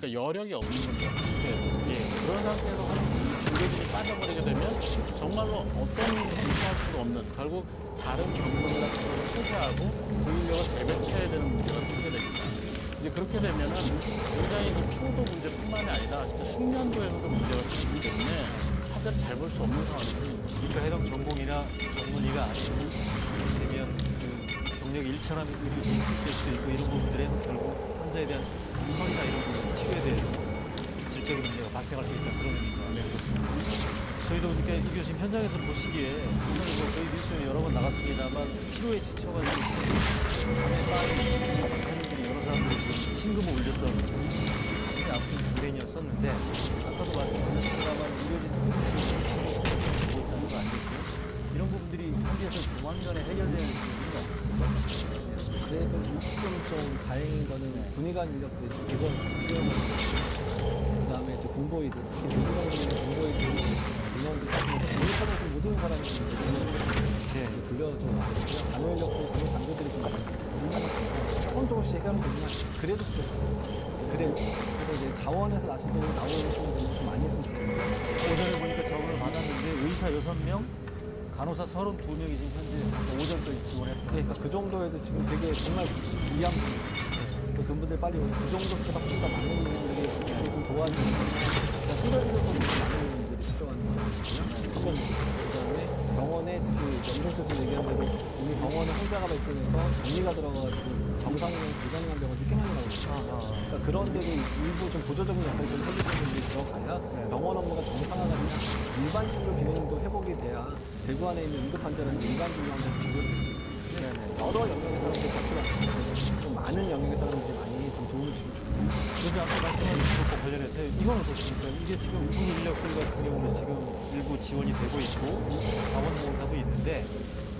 그러니까 여력이 없는 겁니다. 예. 그런 상태에서 하는 이 중계진이 빠져버리게 되면 정말로 어떤 의심할 수가 없는 결국 다른 경로를 갖다가 폐쇄하고 그 인력을 재배치해야 되는 문제가 생기게 됩니다. 이제 그렇게 되면은 굉장히 이 피로도 문제뿐만이 아니라 진짜 숙련도에서도 문제가 생기기 때문에 타자를 잘볼 수 없는 상황이 생깁니다. 그러니까 해당 전공이나 전문의가 아니고 되면 그 경력 일천한 의료진이 될 수도 있고 이런 부분들에 결국 환자에 대한 처리나 이런 치료에 대해서 질적인 문제가 발생할 수 있다 그런 의미죠. 네, 그렇습니다. 저희도 그러니까 이 교수님 현장에서 보시기에 분명히 뭐 저희 뉴스에 여러 번 나갔습니다만 피로에 지쳐가지고 밤에 빠진 여러 사람들이 지금 심금을 울렸던 가슴이 아픈 장면이었었는데 아까도 말씀하셨습니다만 의료진 특별히 보고 있다는 거 아니겠어요? 이런 부분들이 현지에서 조만간에 해결될 부분이 없습니다. 그래도 조금 좀 다행인 거는 군의관 인력들이 대부분 수용을 그 다음에 이제 공보이들 특히 민주당국의 공보이들 민원들 모의사장들 모든 사람이 네. 이제 불려줘 왔거든요. 간호 인력들 간호 장교들이 좀 조금 조금씩 해결은 되지만 그래도 좀 그래 그래서 이제 자원에서 나서도 나오시는 분들 좀 많이 있으면 좋겠습니다. 오전에 보니까 자원을 받았는데 의사 6명, 간호사 32명이 지금 현재 오전까지 지원했다. 그러니까 그 정도에도 지금 되게 정말 귀한 그 그분들 빨리 그 정도보다 훨씬 더 많은 분들이 좀 도와주시고 그러니까 소멸적으로 많은 분들이 필요한. 한번 그다음에 병원에 특히 염정 교수 얘기한 대로 이미 병원에 환자가 발생해서 격리가 들어가가지고 정상이면 불가능한 병원이 꽤 많이 나오거든요. 그러니까 그런 데도 일부 좀 보조적인 역할을 좀 해주시는 분들이 들어가야 병원 업무가 정상화가 아니라 일반 진료 기능도 회복이 돼야 대구 안에 있는 응급 환자라는 일반 진료 환자에서 진료를 할수 있어요. 여러 사람들이 같이 좀 많은 영역의 사람들이 많이 좀 도움을 주면 좋겠습니다. 그런데 아까 말씀하신 것과 관련해서 이건 어떻습니까? 이게 지금 우선 인력들 같은 경우는 지금 일부 지원이 되고 있고 자원봉사도 있는데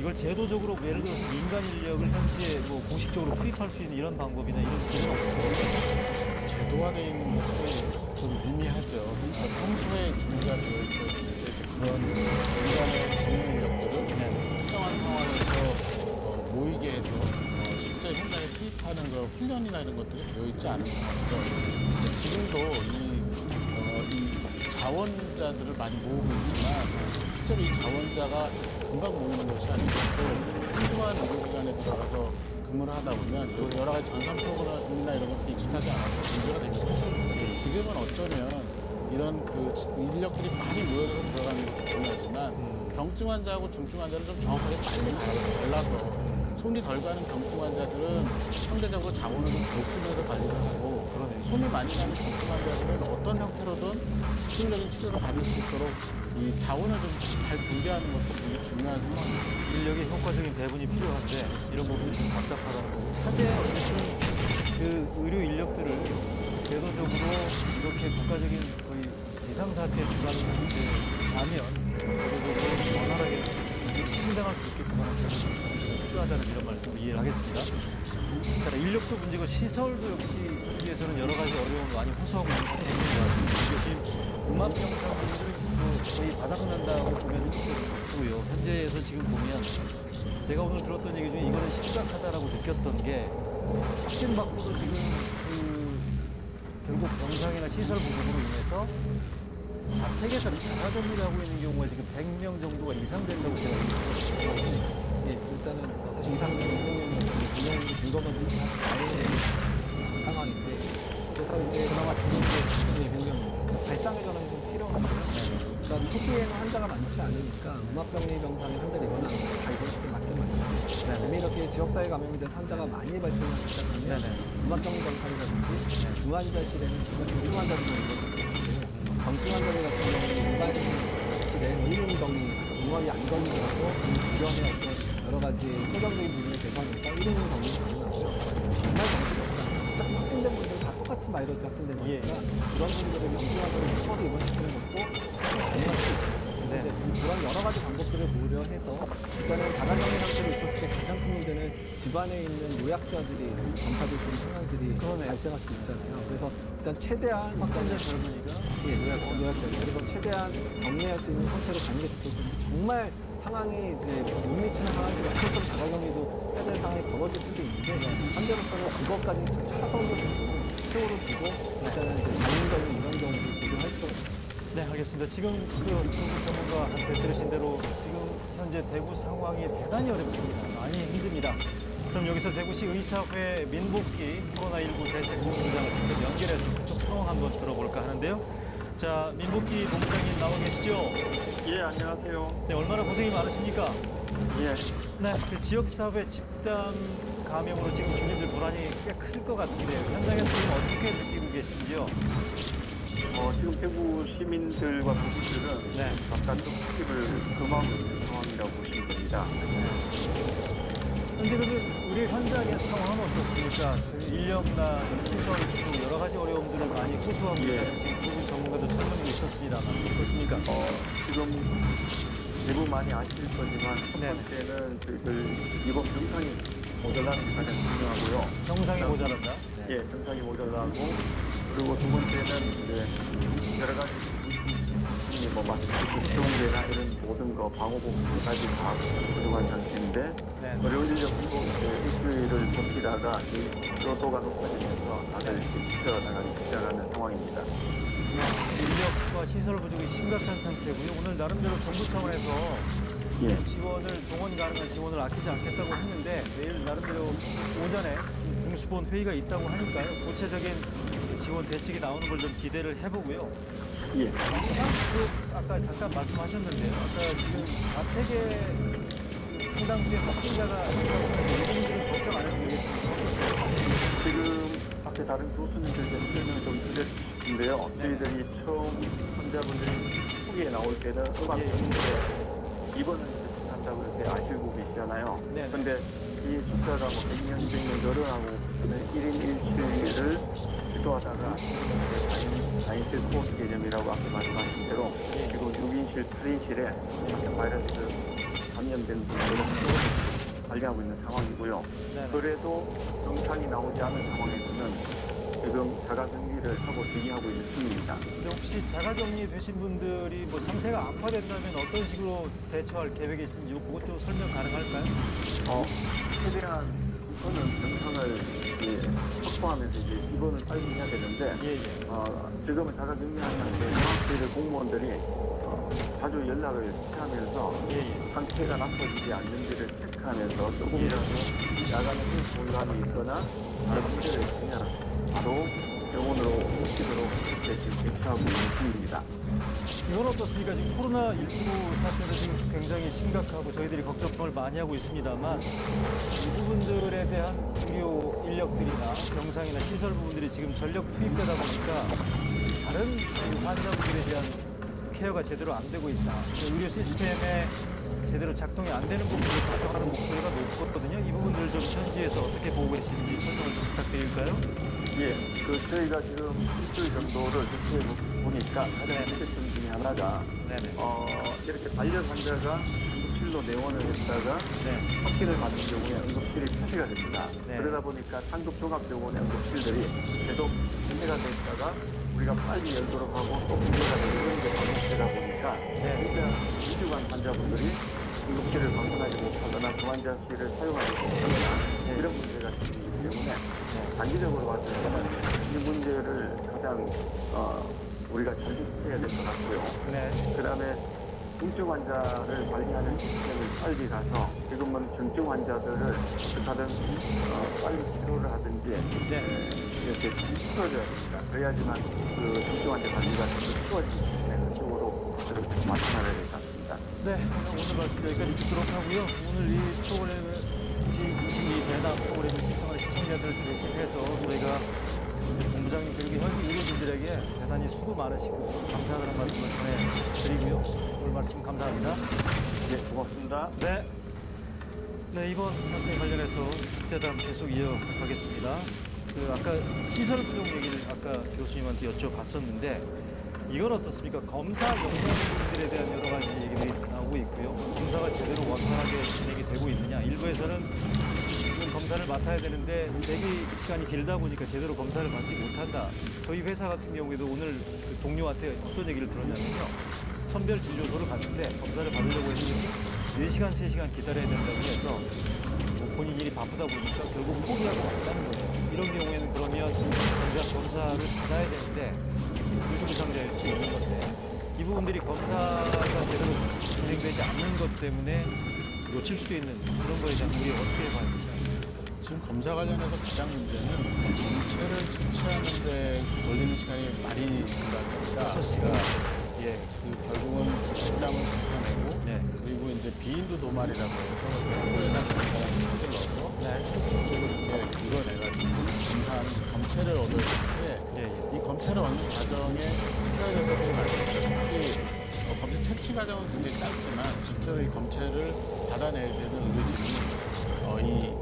이걸 제도적으로 예를 들어서 민간 인력을 현지에 뭐 공식적으로 투입할 수 있는 이런 방법이나 이런 기회는 없습니까? 제도화되어 있는 것이 좀 미미하죠. 그러니까 평소에 준비가 되어 있고 그런 인간의 전문 인력들은 그냥 특정한 상황에서 어, 모이게 해서 어, 실제 현장에 투입하는 그런 훈련이나 이런 것들이 되어 있지 않은 상황이죠. 지금도 이, 어, 이 자원자들을 많이 모으고 있지만 실제로 이 자원자가 금방 모이는 것이 아니고 또 생소한 의료기관에 들어가서 근무를 하다 보면 또 여러 가지 전산 프로그램이나 이런 것들이 익숙하지 않아서 문제가 됩니다. 지금은 어쩌면 이런 그 인력들이 많이 모여서 들어가는 것도 중요하지만 경증 환자하고 중증 환자를 좀 정확하게 빨리 골라서 손이 덜 가는 경증 환자들은 상대적으로 자원을 좀덜 쓰면서 관리를 하고 손이 많이 가는 경증 환자들은 어떤 형태로든 집중적인 치료를 받을 수 있도록 이 자원을 좀 잘 분배하는 것도 굉장히 중요한 상황입니다. 인력의 효과적인 배분이 필요한데 이런 부분이 좀 답답하다는 거고 차제 어쨌든 그 의료 인력들을 제도적으로 이렇게 국가적인 거의 비상사태 주간 상태라면 제도적으로 원활하게 충당할 수 있게끔 하는 계획이 필요하다는 이런 말씀을 이해를 하겠습니다. 자, 인력도 문제고 시설도 역시 여기에서는 여러 가지 어려움을 많이 호소하고 있는 상황입니다. 교수님, 음압병상분들은 뭐 거의 바닥난다고 보면 되고요. 현재에서 지금 보면 제가 오늘 들었던 얘기 중에 이거는 심각하다라고 느꼈던 게 확진 받고도 지금 그 결국 병상이나 시설 부족으로 인해서 자택에서 자가격리를 하고 있는 경우가 지금 100명 정도가 이상 된다고 제가. 예, 일단은 사실 이상적인 생명이 분명히 좀 다른 상황인데 그래서 이제 그나마 지금 이제 변경 발상의 전환이 좀 필요하거든요. 그러니까 초기에는 환자가 많지 않으니까 음압병리 병상에 이번 시기 맞게 맞죠. 이미 이렇게 지역사회 감염이 돼서 환자가 많이 발생하기 시작하면 네네. 음압병리 병상이라든지 중환자실에는 중증 환자들이 있거든요. 경증 환자들 같은 경우는 일반실에 1인 병리, 음압이 안 걸리더라도 주변에 어떤 여러 가지 소경적인 부분의 개선에서 1인 병리 가능하고요. 정말 병실이 없다. 확진된 분들은 다 똑같은 바이러스 확진된 예. 거니까 그런 분들을 경증 환자를 섞어서 입원시키는 것도 가능할 수 있어요. 네. 그런 여러 가지 방법들을 고려 해서 일단은 자가격리 상태로 있었을 때 가장 큰 문제는 집안에 있는 노약자들이 전파될 수 있는 상황들이 발생할 수 있잖아요. 그래서 일단 최대한 확장될 수 있는 예, 요약자. 요약자. 그리고 최대한 정리할 수 있는 상태로 가는 게 좋겠고 정말 상황이 이제 못 미치는 상황이라 실제로 자가 경기도 해야 될 상황이 벌어질 수도 있는데 한대로서는 그것까지 좀 차선도 두고 세월을 두고 일단은 이제 전문적인 이런 경우도 고려할 거 네, 알겠습니다. 지금 그 중국 전문가한테 들으신 대로 지금 현재 대구 상황이 대단히 어렵습니다. 많이 힘듭니다. 그럼 여기서 대구시 의사회 민복기 코로나19 대책 본부장을 직접 연결해서 그쪽 상황 한번 들어볼까 하는데요. 자, 민복기 본부장님 나와 계시죠? 예, 안녕하세요. 네, 얼마나 고생이 많으십니까? 예, 네, 그 지역사회 집단 감염으로 지금 주민들 불안이 꽤 클 것 같은데요. 현장에서 지금 어떻게 느끼고 계신지요? 어, 지금 대구 시민들과 도시들은 네. 좀 수입을 금하고 있는 상황이라고 보시면 됩니다. 현재 그 우리 현장의 상황은 어떻습니까? 저희 인력나 시설 등 여러 가지 어려움들을 많이 호소하고 예. 있다는 지금 두분 전문가도 설명이 있었습니다만 어떻습니까? 어, 지금 대부 많이 아실 거지만 첫 네. 번째는 저희들 이번 병상이 모자라는 게 가장 중요하고요. 경상이 모자란다. 예, 병상이 모자라고 그리고 두 번째는 이제 여러 가지 이뭐 마스크, 수용제나 이런 모든 거 방호복까지 다 부족한 상 태인데 네. 어려운 인력도 일주일을 버티다가 이 교도가 높아지면서 다들 지쳐 나가기 시작하는 상황입니다. 인력과 시설 부족이 심각한 상태고요. 오늘 나름대로 정부 차원에서 예. 지원을 동원 가능한 지원을 아끼지 않겠다고 했는데 내일 나름대로 오전에 중수본 회의가 있다고 하니까요. 구체적인 지원 대책이 나오는 걸 좀 기대를 해보고요. 예. 그 아까 잠깐 말씀하셨는데요. 아까 지금 자택에 그 상당수의 확진자가 이분들은 걱정 안 해도 되겠습니다. 지금 앞에 다른 교수님들께 설명을 좀. 네. 저희들이 처음 환자분들이 후기에 나올 때는 음악이었는데 이번은 이제 한다고 이렇게 아시고 계시잖아요. 네. 근데 이 숫자가 뭐 100년, 200년 늘어나고 1인 1실을 시도하다가 다인실 코어스 개념이라고 앞에 말씀하신 대로 그리고 6인실, 8인실에 약간 바이러스 감염된 분들은 관리하고 있는 상황이고요. 네. 그래도 정상이 나오지 않은 상황에서는 지금 자가격리를 하고 대기하고 있는 중입니다. 근데 혹시 자가격리 되신 분들이 뭐 상태가 악화된다면 어떤 식으로 대처할 계획이 있는지 이것 좀 설명 가능할까요? 어, 최대한 우선은 정상을 확보하면서 이제 입원을 빨리 해야 되는데 예, 예. 어, 지금은 자가 격리한 상태에서 저희들 공무원들이 어, 자주 연락을 취하면서 예, 예. 상태가 나빠지지 않는지를 체크하면서 조금이라도 야간에 혼란이 있거나 그런 문제가 있으면 바로 병원으로 이렇게 지금 대처하고 있는 중입니다. 이건 어떻습니까? 지금 코로나19 사태도 지금 굉장히 심각하고 저희들이 걱정을 많이 하고 있습니다만 이 부분들에 대한 의료 인력들이나 병상이나 시설 부분들이 지금 전력 투입되다 보니까 다른 이 환자분들에 대한 케어가 제대로 안 되고 있다. 의료 시스템에 제대로 작동이 안 되는 부분을 걱정하는 목소리가 높거든요. 이 부분들을 좀 현지에서 어떻게 보고 계시는지 설명을 좀 부탁드릴까요? 예, 그 저희가 지금 일주일 정도를 접수해 보니까 가장 문제점 중에 하나가 네네. 어, 이렇게 반려 환자가 응급실로 내원을 했다가 네. 확진을 받은 경우에 응급실이 폐쇄가 됩니다. 네. 그러다 보니까 상급 종합병원의 응급실들이 계속 폐쇄가 됐다가 우리가 빨리 열도록 하고 또 폐쇄가 되는 게 반복되다 보니까 네. 진짜 2주간 환자분들이 응급실을 방문하지 못하거나 그 환자실을 사용하지 못하거나 이런 문제가 생기기 때문에 단기적으로 봤을 때는 이 문제를 가장 어, 우리가 잘 해야 될 것 같고요. 네. 그 다음에 중증 환자를 관리하는 시스템을 빨리 가서 지금은 중증 환자들을 어떻게든 어, 빨리 치료를 하든지 네. 이렇게 풀어줘야 됩니다. 그래야지만 그 중증 환자 관리가 좀 쉬워지기 때문에 그쪽으로 이렇게 마찬가지가 될것 같습니다. 네, 오늘 말씀 여기까지 듣도록 하고요. 오늘 이 프로그램을, 지금 이 배당 프로그램을 시청하는 시청자들 대신해서 저희가 본부장님 그리고 현지 의료진들에게 대단히 수고 많으시고 감사하다는 말씀을 전해드리고요. 오늘 말씀 감사합니다. 예, 고맙습니다. 네. 네, 이번 사태 관련해서 특대담 계속 이어가겠습니다. 그 아까 시설 부족 얘기를 아까 교수님한테 여쭤봤었는데 이건 어떻습니까? 검사 영역들에 대한 여러 가지 얘기들이 나오고 있고요. 검사가 제대로 원활하게 진행이 되고 있느냐? 일부에서는 지금 검사를 맡아야 되는데 대기 시간이 길다 보니까 제대로 검사를 받지 못한다. 저희 회사 같은 경우에도 오늘 그 동료한테 어떤 얘기를 들었냐면요. 선별 진료소를 갔는데 검사를 받으려고 했더니 4시간, 3시간 기다려야 된다고 해서 뭐 본인 일이 바쁘다 보니까 결국 포기하고 왔다는 거예요. 이런 경우에는 그러면 정작 검사를 받아야 되는데 유증상자일 수도 있는 건데 이 부분들이 검사가 제대로 진행되지 않는 것 때문에 놓칠 수도 있는 그런 거에 대한 우리 어떻게 봐야 됩니까? 지금 검사 관련해서 가장 문제는 검체를 채취하는데 걸리는 시간이 많이. 여섯 시간. 예, 그 결국은 식당을 불편내고 네. 그리고 이제 비인두 도말이라고 해서 한국에다 검사랑 소를 넣어서 네. 쪽을 이렇 검사하는 검체를 얻을 때 예, 예. 이 검체를 얻는 과정에 될 것들이 많아요. 특히 어, 검체 채취 과정은 굉장히 짧지만 실제로 이 검체를 받아내야 되는 의료진이 어, 이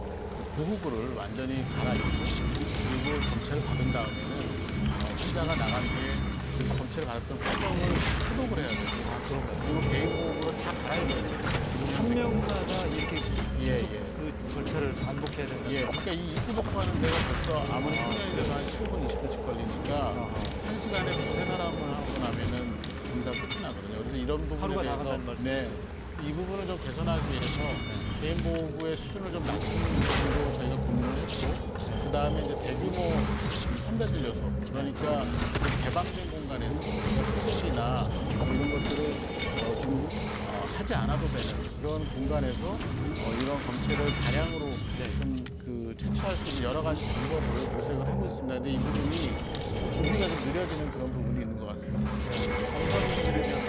보호구를 완전히 갈아입고 그리고 검체를 받은 다음에는 어, 환자가 나간 뒤에 그 검체를 받았던 환경을 소독을 해야 되고 아, 그런가요? 그리고 개인 보호구를 다 갈아입어야 돼요. 한 명마다 이렇게 예, 예. 그 절차를 반복해야 된다. 예, 그러니까 이 입구 복구하는 데가 벌써 아무리 시간이 돼도 한 15분, 20분씩 걸리니까. 한 시간에 두세 사람을 하고 나면은 검사 끝이 나거든요. 그래서 이런 부분에 대해서 나간다는 말씀이죠? 네, 이 부분을 좀 개선하기 위해서 개인 보호구의 수준을 좀 낮추는 정도 저희가 고민을 했고 그 다음에 이제 대규모 선배 진료소 그러니까 그 개방된 공간에서 뭐 이런 것들을 어, 좀 어, 하지 않아도 되는 그런 공간에서 어, 이런 검체를 다량으로 좀그 채취할 수 있는 여러 가지 방법을 모색을 하고 있습니다. 근데 이 부분이 준비가 좀 느려지는 그런 부분이 있는 것 같습니다. 검사분들에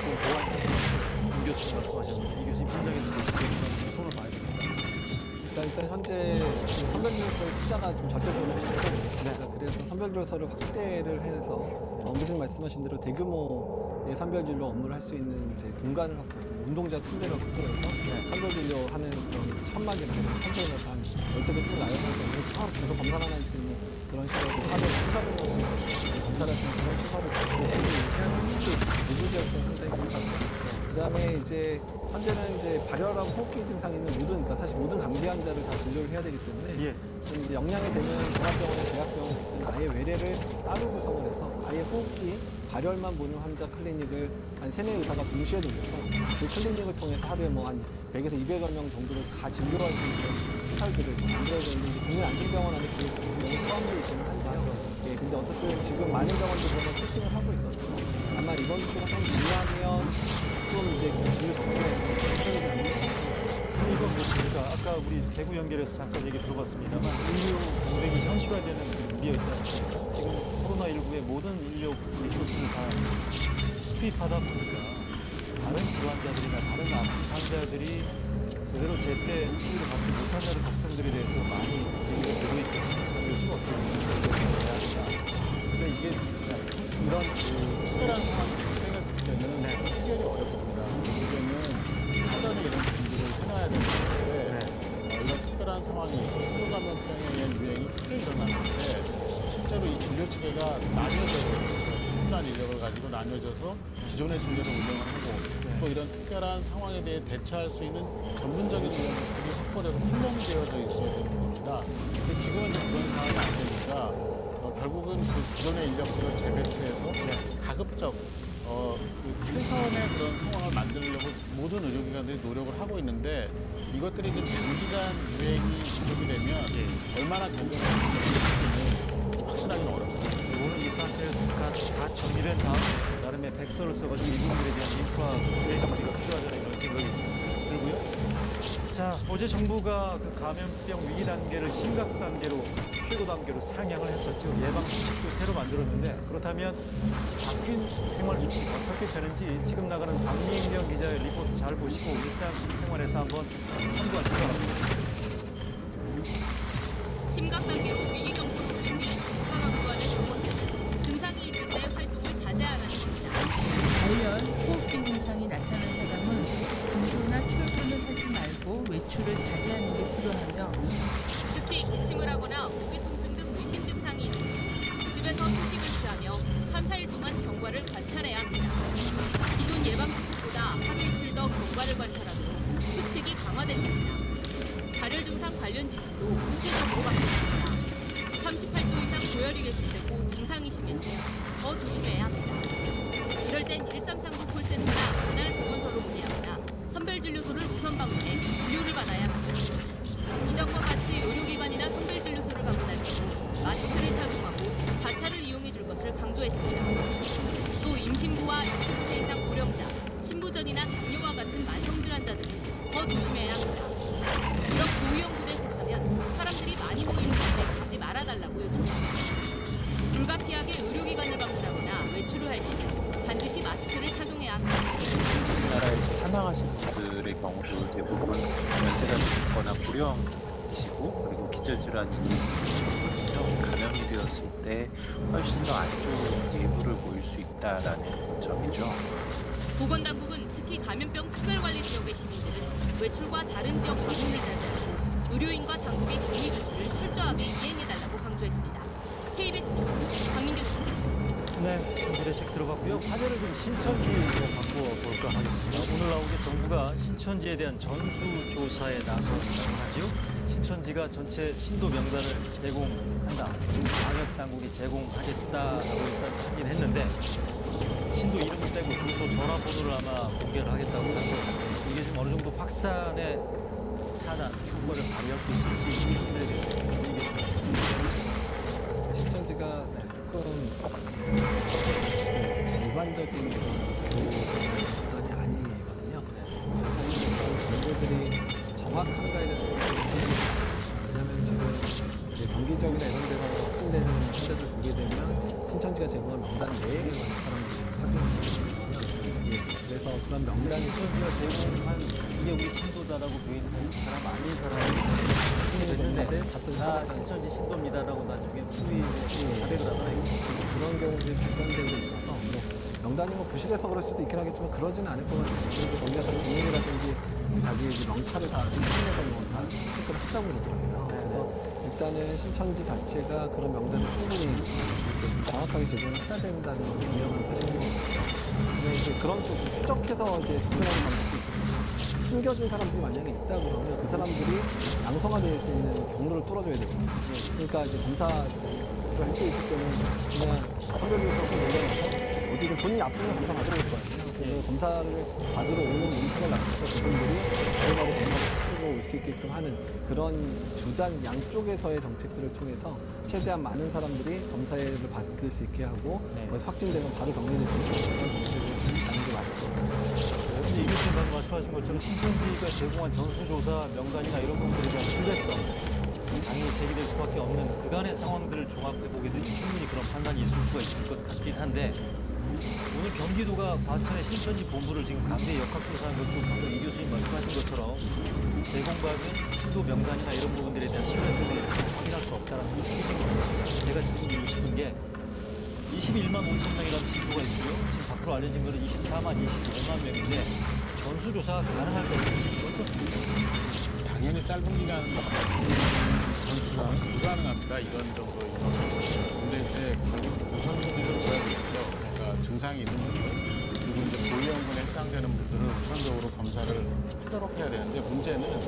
일단, 일단 현재 그 선별진료소의 숫자가 좀 절대적으로 부족합니다. 그래서 선별진료소를 확대를 해서 어, 교수님 말씀하신 대로 대규모의 선별진료 업무를 할 수 있는 이제 공간을 확보해서 운동자 팀들을 확보해서 선별진료 하는 그런 천막이나 컨테이너가 한 12개 쭉 나열해서 처음 계속 검사만 할 수 있는 그런 식으로 하루에 수사를 검사를 할수 있는 그런 시설을 가지고 쉽게 무주지였던 상당히 괜찮습니다. 그다음에 이제 현재는 이제 발열하고 호흡기 증상 있는 모든 그러니까 사실 모든 감기 환자를 다 진료를 해야 되기 때문에 예. 좀 이제 영향이 되는 종합병원의 대학병원 아예 외래를 따로 구성을 해서 아예 호흡기 발열만 보는 환자 클리닉을 한 세네 의사가 동시에 돌려서 그 클리닉을 통해서 하루에 뭐 한 100에서 200여 명 정도를 다 진료할 수 있는 시설들을 만들어야 되는데 이제 국민안심병원 안에 그게 너무 포함되어 있기는 한데요. 예, 근데 어쨌든 지금 많은 병원들이 그런 세팅을 하고 있어서 아마 이번 주가 좀 지나면 좀 이제 좀 그럼 이건 무엇입니까? 아까 우리 대구 연결해서 잠깐 얘기 들어봤습니다만 인류 공백이 현실화되는 그 우리가 있지 않습니까? 지금 코로나19의 모든 인력 리소스를 다 투입하다 보니까 다른 질환자들이나 다른 아픈 환자들이 제대로 제때 치료를 받지 못한다는 걱정들에 대해서 많이 제기가 되고 있거든요. 교수는 어떻게 보십니까? 근데 이게 이런 그 특별한 상황이 발생했을 때는 해결이 어렵습니다. 문제는 사전에 이런 준비를 해놔야 되는 건데 어, 이런 특별한 상황이 스루 감염병에 의한 유행이 크게 일어났을 때 실제로 이 진료 체계가 나뉘어져서 충분한 인력을 가지고 나뉘어져서 기존의 진료를 운영을 하고 또 이런 특별한 상황에 대해 대처할 수 있는 전문적인 인력들이 확보되고 훈련이 되어져 있어야 되는 겁니다. 근데 지금은 이제 그런 상황이 안 되니까 어, 결국은 그 기존의 인력들을 재배치해서 가급적 어, 그 최선의 그런 상황을 만들려고 모든 의료기관들이 노력을 하고 있는데 이것들이 이제 장기간 유행이 지속이 되면 얼마나 견뎌낼지는 확신하기는 어렵습니다. 오늘 이 상태가 다 정리된 다음에 나름의 백서를 써가지고 이 부분에 대한 인프라 대정비가 필요하다는 이런 생각이 들고요. 자, 어제 정부가 그 감염병 위기 단계를 심각 단계로 최고 단계로 상향을 했었죠. 예방 수칙도 새로 만들었는데 그렇다면 바뀐 생활 수칙 어떻게 되는지 지금 나가는 박민경 기자의 리포트 잘 보시고 일상 생활에서 한번 참고하시기 바랍니다. 심각 단계로 KBS 강민규. 네, 정부대책 들어봤고요. 화제를 좀 신천지로 바꿔볼까 하겠습니다. 오늘 나온 게 정부가 신천지에 대한 전수조사에 나선다고 하죠. 신천지가 전체 신도 명단을 제공한다. 방역 당국이 제공하겠다라고 일단 하긴 했는데 신도 이름을 떼고 주소 전화번호를 아마 공개를 하겠다고 하는데 이게 지금 어느 정도 확산의 차나 효과를 발휘할 수 있을지 얘기했습니다. 교단이 아니거든요. 정보들이 정확한가에 대해서 왜냐하면 지금 이제 경기적이나 이런 데서 확진되는 환자들 보게 되면 신천지가 제공한 명단 내에 많은 사람들이 확인이 되거든요. 예, 그래서 그런 명단이 신천지가 제공한 이게 우리 신도다라고 보이는 사람 아닌 사람이 됐는데 같은 나 사람 신천지 신도입니다라고 나중에 수위 자백을 하더라고요. 그런 경우들이 발견되고 있어서 뭐 명단이 뭐 부실해서 그럴 수도 있긴 하겠지만 그러지는 않을 것 같아요. 그리고 거기가 다 비밀이라든지 자기 명찰을 다 인식해서 뭐다 체크를 했다고 그러더라고요. 그래서 일단은 신천지 자체가 그런 명단을 충분히 정확하게 제공을 해야 된다는 건 분명한 사실인 것 같아요. 이제 그런 쪽 추적해서 이제 접근하는 방법도 있습니다. 숨겨진 사람들이 만약에 있다 그러면 그 사람들이 양성화될 수 있는 경로를 뚫어줘야 되거든요. 그러니까 이제 검사를 할수 있을 때는 그냥 선별교수하고 내려가서 어디든 본인이 앞서면 검사 받으러 올거 아니에요. 그래서 검사를 받으러 오는 문턱을 낮춰서 그분들이 바로바로 검사를 치르고 올수 있게끔 하는 그런 주단 양쪽에서의 정책들을 통해서 최대한 많은 사람들이 검사를 받을 수 있게 하고 네. 거기서 확진되면 바로 격리될 수 있는 그런 정책을 가는 게 맞을 것 같습니다. 근데 이교수님 방금 말씀하신 것처럼 신천지가 제공한 전수조사 명단이나 이런 부분들에 대한 신뢰성 당연히 제기될 수밖에 없는 그간의 상황들을 종합해 보게 되면 충분히 그런 판단이 있을 수가 있을 것 같긴 한데 오늘 경기도가 과천의 신천지 본부를 지금 강제 역학조사한 것도 방금 이 교수님 말씀하신 것처럼 제공받은 신도 명단이나 이런 부분들에 대한 신뢰성을 확인할 수 없다는 그 취지인 것 같습니다. 제가 질문드리고 싶은 게 21만 5천 명이라는 신도가 있고요. 지금 밖으로 알려진 거는 24만 25만 명인데 전수조사가 가능할 것같습니다 당연히 짧은 기간 전수가 불가능합니다. 이런 정도의 증상이 있는 분들, 그리고 이제 고위험군에 해당되는 분들은 우선적으로 검사를 하도록 해야 되는데 문제는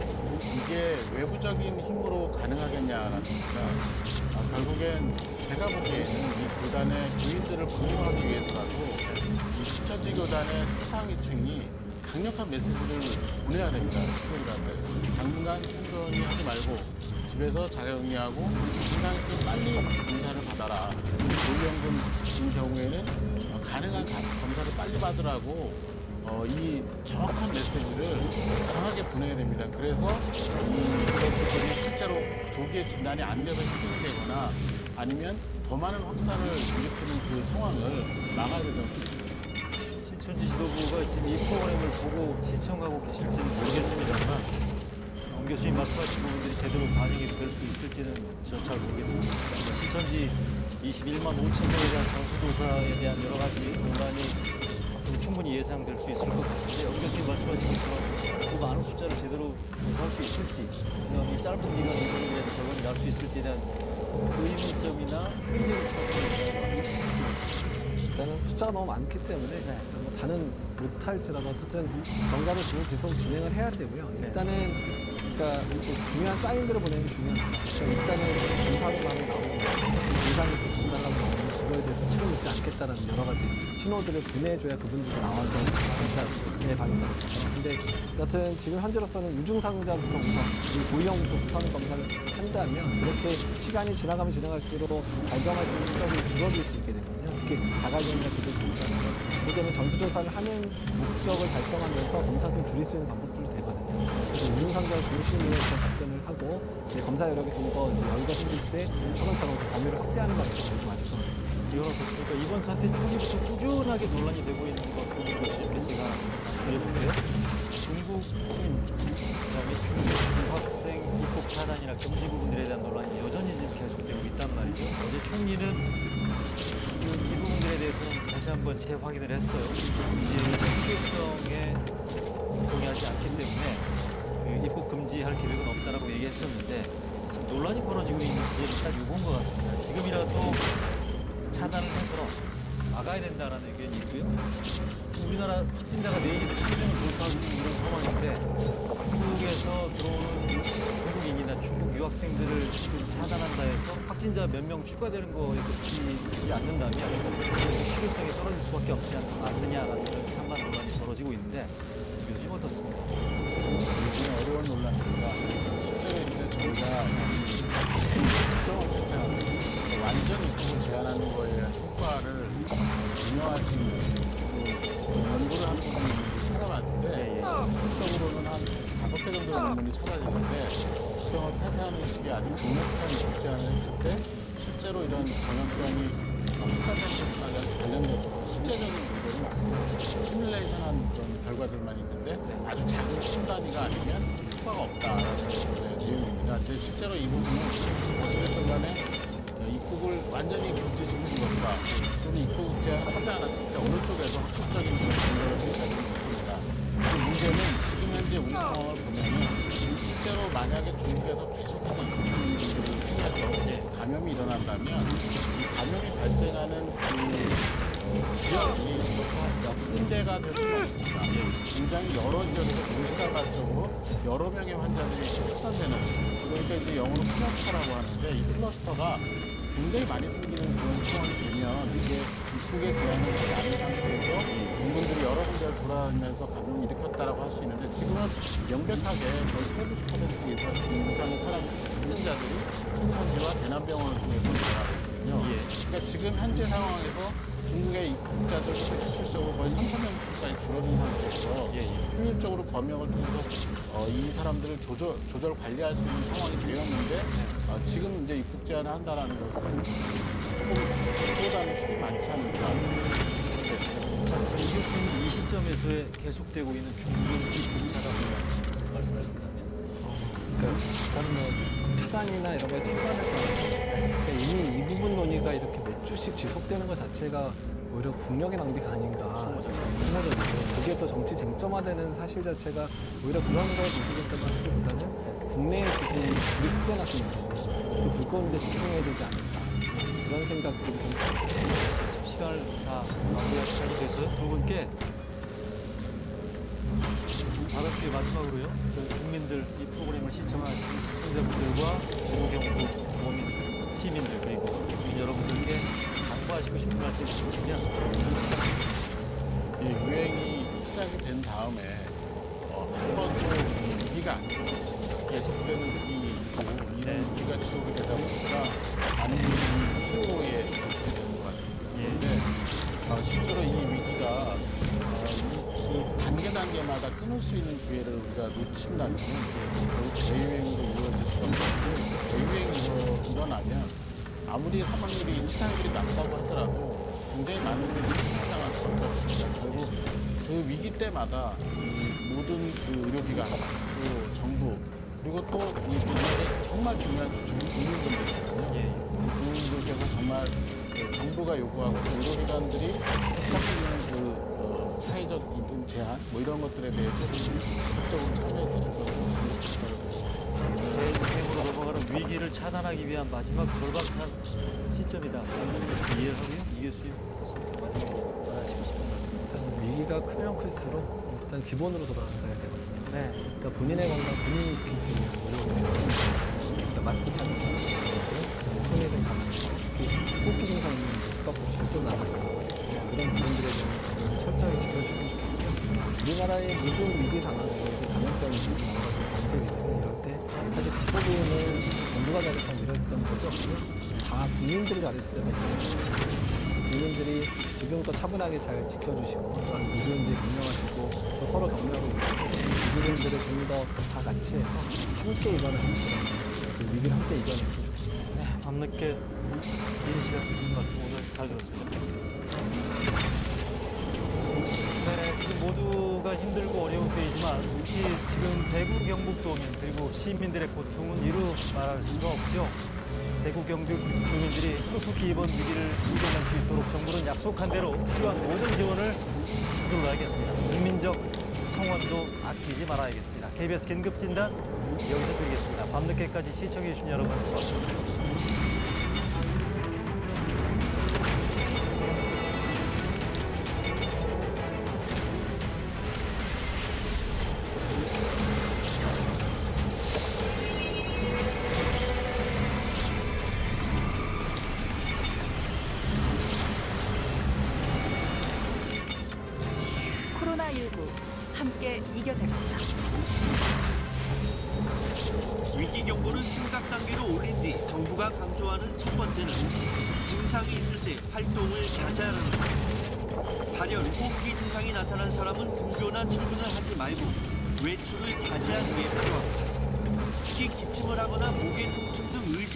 이게 외부적인 힘으로 가능하겠냐라는 겁니다. 아, 결국엔 제가 보기에는 이 교단의 교인들을 보호하기 위해서라도 이 신천지 교단의 초상위층이 강력한 메시지를 보내야 됩니다. 시민들한테. 당분간 충분히 하지 말고 집에서 자가격리하고 있으면 빨리 검사를 받아라. 고위험군인 경우에는 어, 가능한 가- 검사를 빨리 받으라고 어, 이 정확한 메시지를 강하게 보내야 됩니다. 그래서 이 것들이 실제로 조기에 진단이 안 돼서 희생이 되거나 아니면 더 많은 확산을 일으키는 그 상황을 막아야 되는 신천지 지도부가 지금 이 프로그램을 보고 시청하고 계실지는 모르겠습니다만 ông 교수님 말씀하신 부분들이 제대로 반영이 될 수 있을지는 저 잘 모르겠습니다. 뭐 신천지 21만 5천 명에 대한 전수조사에 대한 여러 가지 논란이 충분히 예상될 수 있을 것 같은데 ông 교수님 말씀하신 것처럼 그 많은 숫자를 제대로 조사할 수 있을지 그다음 이 짧은 기간 이내에도 결론이 날 수 있을지에 대한 의문점이나 회의적인 시각이 일단은 숫자가 너무 많기 때문에 뭐 다는 못할지라도 어쨌든 검사를 지금 계속 진행을 해야 되고요. 네. 일단은 그러니까 중요한 사인들을. 그러니까 일단은 검사로만 나오고 증상에서 검사라고 나오면 그거에 대해서 책임 묻지 않겠다라는 여러 가지 신호들을 보내줘야 그분들이 나와서 검사에 반응하거든요. 근데 여튼 지금 현재로서는 유증상자부터 우선 고위험부터 우선 검사를 한다면 이렇게 시간이 지나가면 지나갈수록 발견할 수 있는 시점이 줄어들 수 있게 되거든요. 특히 자가격리가 되게 되니까 그게는 전수조사를 하는 목적을 달성하면서 검사 수를 줄일 수 있는 방법들도 운용상자 중심으로 접근을 하고 이제 검사 여력이 좀더 여유가 생길 때 차근차근 그 범위를 확대하는 방식이 같습니다. 이건 어떻습니까? 이번 사태 초기부터 꾸준하게 논란이 되고 있는 것 것이 이렇게 제가 말씀드려볼게요. 중국인, 그다음에 중국 유학생 입국 차단이나 금지 부분들에 대한 논란이 여전히 계속되고 있단 말이죠. 어제 총리는 그이 부분들에 대해서는 다시 한번 재확인을 했어요. 이제 필요성에 동의하지 않기 때문에 그 입국 금지할 계획은 없다라고 얘기했었는데 지금 논란이 벌어지고 있는 지점이 딱 이건 것 같습니다. 지금이라도 차단을 해서 막아야 된다라는 의견이 있고요. 우리나라 확진자가 내일이면 천명을 돌파하고 있는 상황인데 한국에서 들어오는 중국인이나 중국 유학생들을 지금 차단한다 해서 확진자 몇 명 추가되는 거에 그치지 않는다면 실효성이 떨어질 수밖에 없지 않- 않느냐라는 찬반 논란이 벌어지고 있는데 어떻습니까? 굉장히 어려운 논란입니다. 실제로 이제 저희가 회사하는 완전히 입국을 제한하는 거에 대한 효과를 그 연구를 하는 분들이 찾아봤는데 예, 예. 실적으로는 한 다섯 개 정도 되는 분이 찾아지는데 특정을 폐쇄하는 식의 아주 강력한 입국 제한을 했을 때 실제로 이런 전염병이 확산된 관련돼서 실제적인 시뮬레이션한 그런 결과들만 있는데 아주 작은 심 단위가 아니면 효과가 없다라는 내용입니다. 근데 실제로 이 부분은 어찌됐든 간에 어, 입국을 완전히 금지시키는 것과 또는 입국 제한을 하지 않았을 때 어느 쪽에서 학습적인 그런 제시하지 못합니다. 그 문제는 지금 현재 우리 상황을 보면은 실제로 만약에 중국에서 계속해서 있는 분들을 통해서 감염이 일어난다면 이 감염이 발생하는 그 군데가 될 수는 없습니다. 굉장히 여러 지역에서 동시다발 적으로 여러 명의 환자들이 확산되는 그러니까 이제 영어로 클러스터라고 하는데 이 클러스터가 굉장히 많이 생기는 그런 상황이 되면 이게 입국의 제한을 않은 상태에서 이분들이 여러 군데를 돌아다니면서 감염을 일으켰다라고 할 수 있는데 지금은 명백하게 거의 80% 이상 이상의 사람 확진자들이 신천지와 대남병원을 통해서 있거든요. 예. 그러니까 지금 현재 상황에서 중 국의 입국자들 실질적으로 거의 3천 명 수까지 줄어든 상태에서 예, 예. 효율적으로 검역을 통해서 어, 이 사람들을 조절, 조절 관리할 수 있는 상황이 되었는데 어, 지금 이제 입국 제한을 한다라는 것은 조금 그보다는 실이 많지 않을까. 자, 이 이 시점에서의 계속되고 있는 중국인 입국 차단 논란 말씀하신다면 그러니까 일단 뭐 차단이나 이런 거에 참관할 거 그러니까 이미 이 부분 논의가 이렇게 몇 주씩 지속되는 것 자체가 오히려 국력의 낭비가 아닌가 소모적이죠. 그게 또 정치 쟁점화되는 사실 자체가 오히려 그런 걸 문제점만 하기보다는 국내에 지금 불이 크게 때문에 그 불거운데 집중해야 되지 않을까 그런 생각들이 좀 시간을 다 마무리할 시간이 돼서요. 두 분께 다섯 개 마지막으로요. 국민들 이 프로그램을 시청하신 시청자분들과 국민 시민들 그리고 국민 여러분들께 당부하시고 싶은 말씀 있으시면 이 유행이 시작이 된 다음에 어, 한 번도 위기가 아니고 계속되는 위기이고 이런 네. 위기가 지속이 되다 보니까 많은 피로에 노출이 되는 것 같습니다. 그런데 어, 실제로 이 위기가 어, 이, 이 단계 단계마다 끊을 수 있는 기회를 우리가 놓친다면 결국 대유행으로 이루어질 수밖에 없고 대유행 일어나면 아무리 사망률이 치상률이 낮다고 하더라도 굉장히 많은 분들이 실상할 수밖에 없습니다. 결국 그 위기 때마다 이 모든 그 의료기관 또 정부 그리고 또 이 분들의 정말 중요한 주축이 국민분들이거든요. 예. 국민들께서 정말 그 정부가 요구하고 또 의료기관들이 부탁드리는 그 어, 사회적인 제한 뭐 이런 것들에 대해서 적극적으로 참여해 주실 것으로 대행으로 넘어가는 위기를 차단하기 위한 마지막 절박한 시점이다. 이해석이요? 이 교수님 어떻습니까? 마지막으로 말하시고 싶은 위기가 크면 클수록 일단 기본으로 돌아가야 되거든요. 네. 그러니까 본인의 건강 본인이 지킬 수 있는 의료 그러니까 마스크 착용, 손해를 그 호흡기 증상 있는 숙박으로 절대 나가지 않고 그런 부분들에 대한 철저히 지켜주고 싶고요. 우리나라의 모든 위기 상황에 이제 감염병이 되는 이럴 때 사실 국보부는 정부가 잘했던 이랬던 적이 없고요. 다 국민들이 잘했을 있거든요. 국민들이 지금부터 차분하게 잘 지켜주시고 또한 누구인지 분명하시고 또 서로 격려하고 국민들을 좀 더 다 같이 해서 함께 이겨내는 그 위기를 함께 이겨냈으면 좋겠습니다. 네, 밤늦게 이른 시간 듣는 말씀 오늘 잘 들었습니다. 네, 지금 모두가 힘들고 어려운 때이지만 특히 지금 대구 경북 도민 그리고 시민들의 고통은 이루 말할 수가 없죠. 대구 경북 주민들이 후속히 이번 위기를 이겨낼 수 있도록 정부는 약속한 대로 필요한 모든 지원을 서둘러야겠습니다. 국민적 성원도 아끼지 말아야겠습니다. KBS 긴급 진단 여기서 드리겠습니다. 밤늦게까지 시청해 주신 여러분 고맙습니다.